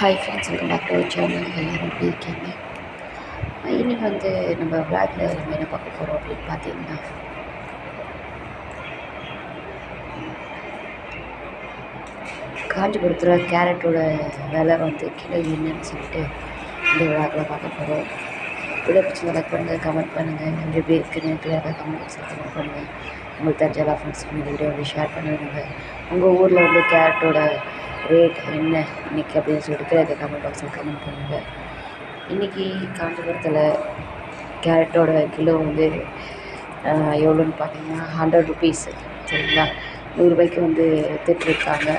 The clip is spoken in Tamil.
Hi friends welcome back to channel எல்லோரும் எப்படி இருக்கீங்க? இன்றைக்கி வந்து நம்ம விளாக்ல நம்ம என்ன பார்க்க போகிறோம் அப்படின்னு பார்த்தீங்கன்னா காஞ்சிபுரத்தில் கேரட்டோட விலை வந்து கிலோ என்னன்னு சொல்லிட்டு இந்த விளாக்ல பார்க்க போகிறோம் வீடியோ பிடிச்சி லைக் பண்ணுங்கள் கமெண்ட் பண்ணுங்கள் எப்படி எப்படி இருக்குன்னு கிளியராக கமெண்ட் பாக்ஸில் கமெண்ட் பண்ணுங்கள் உங்களுக்கு தெரிஞ்ச எல்லா ஃப்ரெண்ட்ஸுக்கும் இந்த வீடியோ வந்து ஷேர் பண்ணி விடுங்க. உங்கள் ஊரில் வந்து கேரட்டோட ரேட் என்ன? இன்றைக்கி அப்படின்னு சொல்லிட்டு அதை கமெண்ட் பாக்ஸில் கமெண்ட் பண்ணுங்கள் இன்றைக்கி காஞ்சிபுரத்தில் கேரட்டோட கிலோ வந்து எவ்வளோன்னு பார்த்தீங்கன்னா ஹண்ட்ரட் ருபீஸ் சரிங்களா? நூறுரூபாய்க்கு வந்து விற்றுட்ருக்காங்க